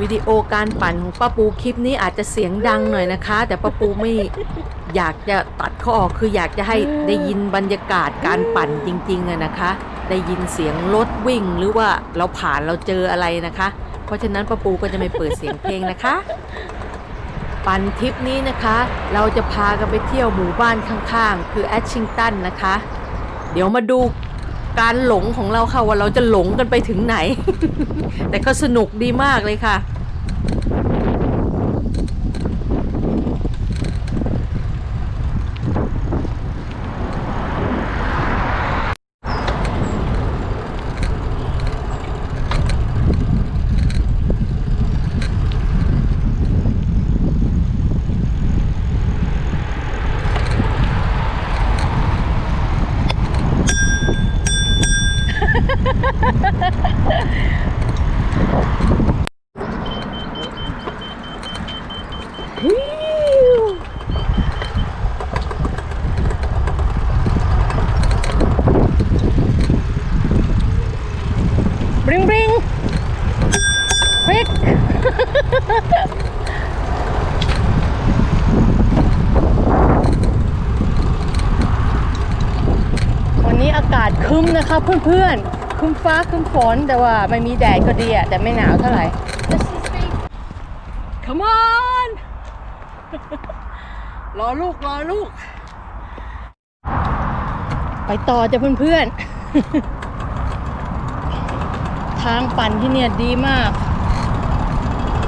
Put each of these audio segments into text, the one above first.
วิดีโอการปั่นของป้าปูคลิปนี้อาจจะเสียงดังหน่อยนะคะ แต่ป้าปูไม่อยากจะตัดขาออกคืออยากจะให้ได้ยินบรรยากาศการปั่นจริงๆอะนะคะ ได้ยินเสียงรถวิ่งหรือว่าเราผ่านเราเจออะไรนะคะ เพราะฉะนั้นป้าปูก็จะไม่เปิดเสียงเพลงนะคะ ปั่นทริปนี้นะคะ เราจะพากันไปเที่ยวหมู่บ้านข้างๆ คือแอชชิงตันนะคะ เดี๋ยวมาดู การหลงของเราค่ะว่าเราจะหลงกันไปถึงไหน แต่ก็สนุกดีมากเลยค่ะ บริงบริงควิก วันนี้อากาศคึ้มนะคะเพื่อนๆคึ้มฟ้าคึ้มฝนแต่ว่าไม่มีแดดก็ดีอะแต่ไม่หนาวเท่าไหร่ Come on รอลูกรอลูก ไปต่อจ้ะเพื่อนๆ ทางปั่นที่เนี่ยดีมาก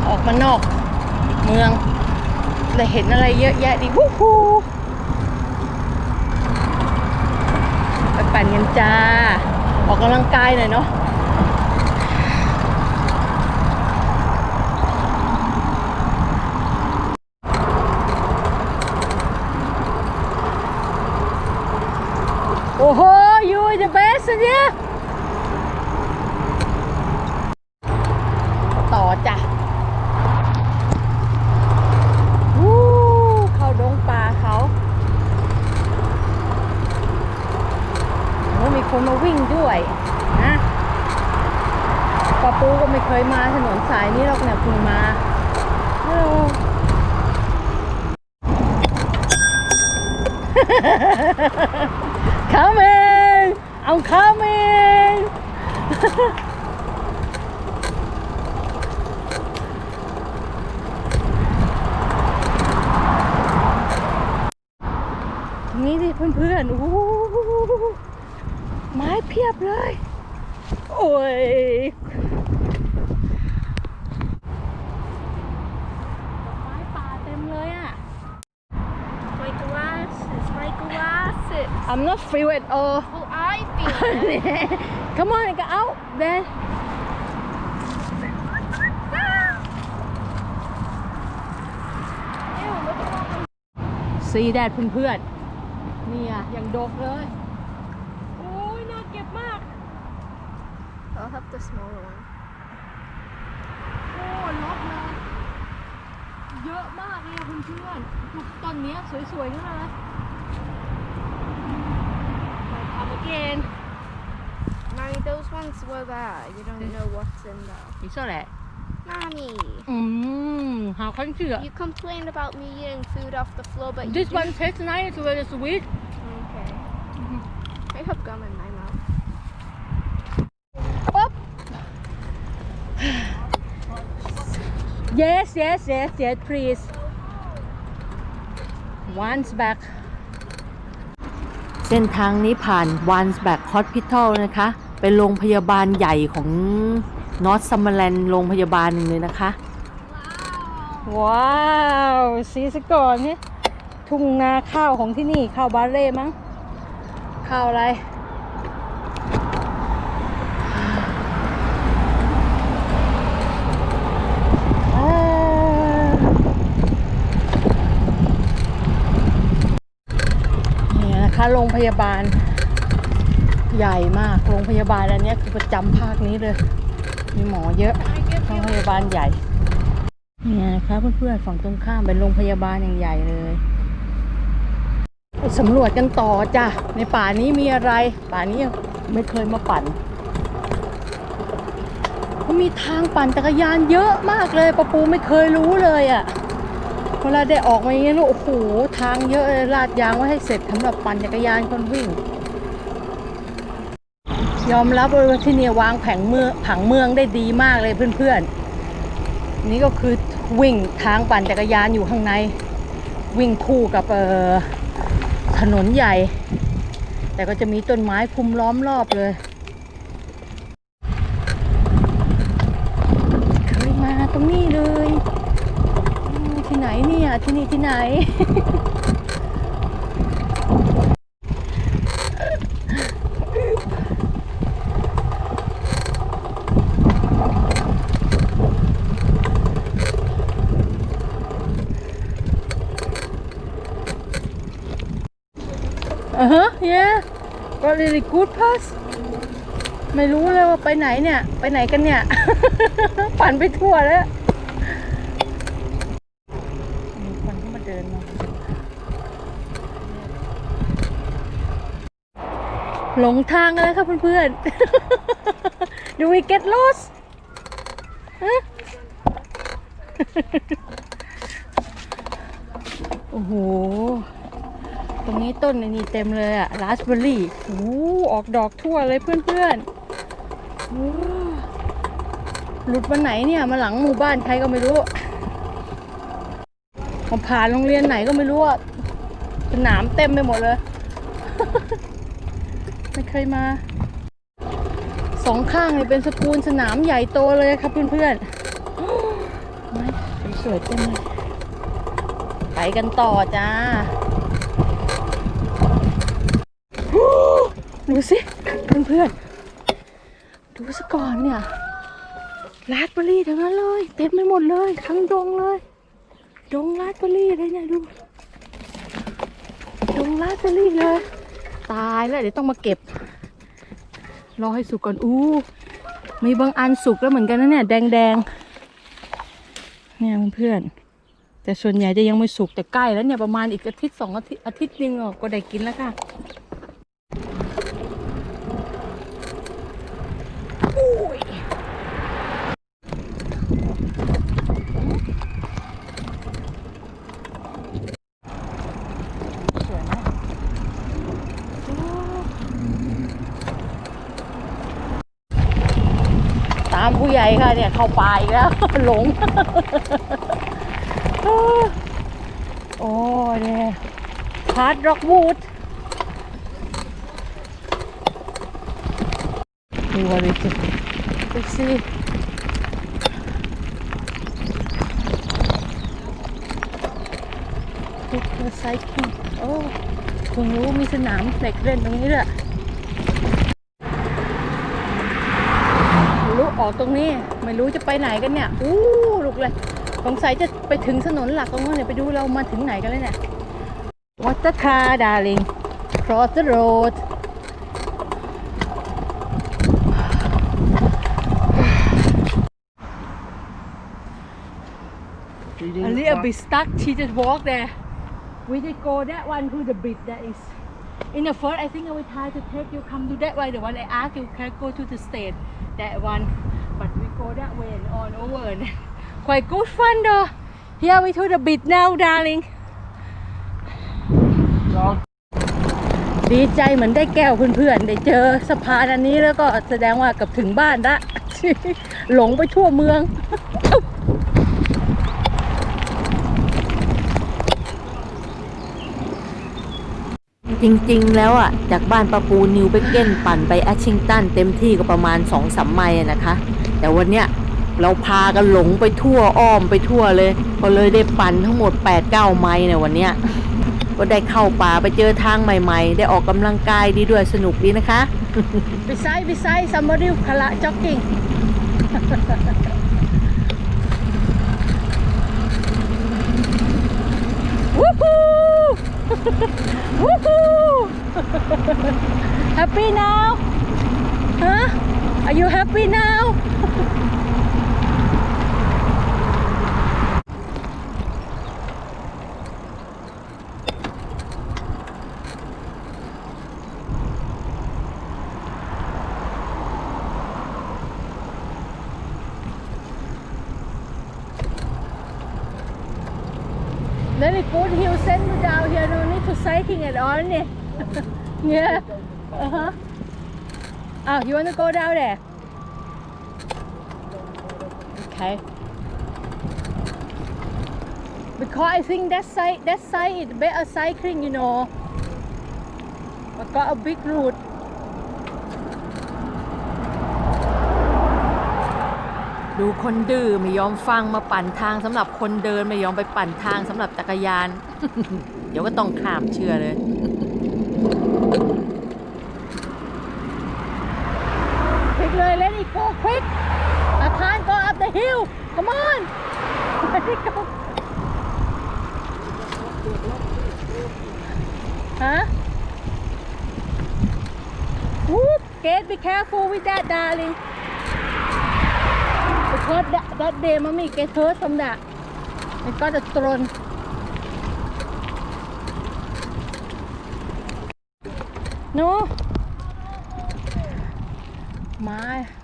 ออกมานอกเมืองได้เห็นอะไรเยอะแยะดีวู้ฮู้ ไปปั่นกันจ้า ออกกำลังกายหน่อยเนาะโอ้โหยูจะเบสเนี่ยต่อจ้ะวู้เข้าดงป่าเขาโอ้มีคนมาวิ่งด้วยนะ ปาปูก็ไม่เคยมาถนนสายนี้หรอกเนี่ยเพิ่งมาฮัลโหล coming I'm coming ตรงนี้ดิเพื่อนๆโอ้ไม้เพียบเลย โอ้ย ไม้ป่าเต็มเลยอะ My glasses, my glasses. I'm not feel at all Oh, I feel it. Come on, go out then. Ew, look at all the ซีแดดเพื่อนๆนี่อะอย่างดกเลย โอ้ยน่าเก็บมาก I'll have the smaller one. โอ้ลดเลย เยอะมากเลยอะเพื่อนๆดูต้นเนี้ยสวยๆทั้งนั้นเลยทำ Again. Mommy, those ones were bad. You don't know what's in there. You saw that? Mommy. Mmm, how can you You complained about me eating food off the floor, but This one tastes nice, but it's weird. Okay. Mm -hmm. I have gum in my mouth. Up! yes, yes, yes, yes, please. Once back. ส้นทางนี้ผ่าน Once Back Hospital นะคะ เป็นโรงพยาบาลใหญ่ของนอตซัมเมอร์แลนด์โรงพยาบาลหนึ่งเลยนะคะ ว้าวสีสก่อนนี่ทุ่งนาข้าวของที่นี่ ข้าวบาเร่มั้ง ข้าวอะไร อ่านี่นะคะ โรงพยาบาลใหญ่มาก โรงพยาบาลอันนี้คือประจำภาคนี้เลย มีหมอเยอะโรงพยาบาลใหญ่ เนี่ยนะคะเพื่อนๆฝั่งตรงข้ามเป็นโรงพยาบาลอย่างใหญ่เลยไปสำรวจกันต่อจ้ะ ในป่านี้มีอะไร ป่านี้ยังไม่เคยมาปั่นมีทางปั่นจักรยานเยอะมากเลยปะปูไม่เคยรู้เลยอะ่ะ เวลาได้ออกมาอย่างเงี้ลูกโอ้โหทางเยอะเลยลาดยางไว้ให้เสร็จสำหรับปั่นจักรยานคนวิ่ง ยอมรับเลยว่าที่เนี่ยวางแผงเมืองผังเมืองได้ดีมากเลยเพื่อนๆ นี่ก็คือวิ่งทางปั่นจักรยานอยู่ข้างใน วิ่งคู่กับถนนใหญ่ แต่ก็จะมีต้นไม้คุมล้อมรอบเลย เคยมาตรงนี้เลยอืมที่ไหนเนี่ย ที่นี่ที่ไหนอ่าฮะ yeah got really good pass ไม่รู้เลยว่าไปไหนเนี่ย ไปไหนกันเนี่ย ปั่นไปทั่วแล้วมีคนที่มาเดินมา หลงทางกันแล้วครับเพื่อนๆ Do we get lost โอ้โห ตรงนี้ต้นอ้นี่เต็มเลยอะราสเบอร์รี่โอ้ออกดอกทั่วเลยเพื่อนๆโอ้หลุดวันไหนเนี่ยมาหลังหมู่บ้านใครก็ไม่รู้ผมผ่านโรงเรียนไหนก็ไม่รู้อะสนามเต็มไปหมดเลย เคยมาสองข้างเนี่ยเป็นสกูลสนามใหญ่โตเลยครับเพื่อนๆไม่สวยๆเต็มเลยไปกันต่อจ้าดูสิเพื่อนๆดูซะก่อนเนี่ยราสเบอรี่ทั้งนั้นเลย เต็มไปหมดเลยทั้งดงเลย ดงราสเบอรี่เลยเนี่ยดู ดงราสเบอรี่เลย ตายแล้วเดี๋ยวต้องมาเก็บ รอให้สุกก่อน อู้ มีบางอันสุกแล้วเหมือนกันนะเนี่ยแดงๆเนี่ยเพื่อนแต่ส่วนใหญ่จะยังไม่สุกแต่ใกล้แล้วเนี่ยประมาณอีกอาทิตย์สองอาทิตย์อาทิตย์นึงก็ได้กินแล้วค่ะ สวยมากตามผู้ ใหญ่ค่ะเนี่ยเข้าป่าอีกแล้วหลง โอ้เนี่ยฮาร์ดร็อกวูดดูว่าดิจิไปสิทุกไซคิงโอ้เพิ่งรู้มีสนามเด็กเล่นตรงนี้ด้วยรู้ ออกตรงนี้ไม่รู้จะไปไหนกันเนี่ยอู้ลูกเลยสงสัยจะไปถึงถนนหลักตรงนั้นเนี่ยไปดูเรามาถึงไหนกันเลยเนี่ย What the car darling cross the road a little bit stuck she just walk there we just go that one to the bridge that is in the first I think I will try to take you come to that way the one I ask you can go to the state that one but we go that way and on over quite good fun though here we to the bridge now darling ดีใจเหมือนได้แก้วเพื่อนๆ ได้เจอสะพานอันนี้แล้วก็แสดงว่ากับถึงบ้านละ หลงไปทั่วเมือง จริงๆ แล้วอะ จากบ้านปะปูนิวไปเก้นปั่นไปแอชชิงตันเต็มที่ก็ประมาณสองสามไมล์นะคะ แต่วันเนี้ยเราพากันหลงไปทั่วอ้อมไปทั่วเลยก็เลยได้ปั่นทั้งหมด8-9ไมล์ในวันเนี้ยก็ได้เข้าป่าไปเจอทางใหม่ ๆ ได้ออกกำลังกายดีด้วยสนุกดีนะคะ beside beside somebody พละ jogging Woohoo! Woohoo! happy now? Are you happy now? Very good hill send down here, no need to cycling at all. yeah. Uh-huh. Oh, you want to go down there? Okay. Because I think that side, that side is better cycling, you know. But got a big route. ดูคนดื้อไม่ยอมฟังมาปั่นทางสำหรับคนเดินไม่ยอมไปปั่นทางสำหรับจักรยาน เดี๋ยวก็ต้องข้ามเชื่อเลย Quick, Lily, let it go quick. I can't go up the hill. Come on. Let it go. Huh? Whoop. Kate, be careful with that, darling. Because that, that day, mommy get hurt from that. It got a thrown. No. 妈呀。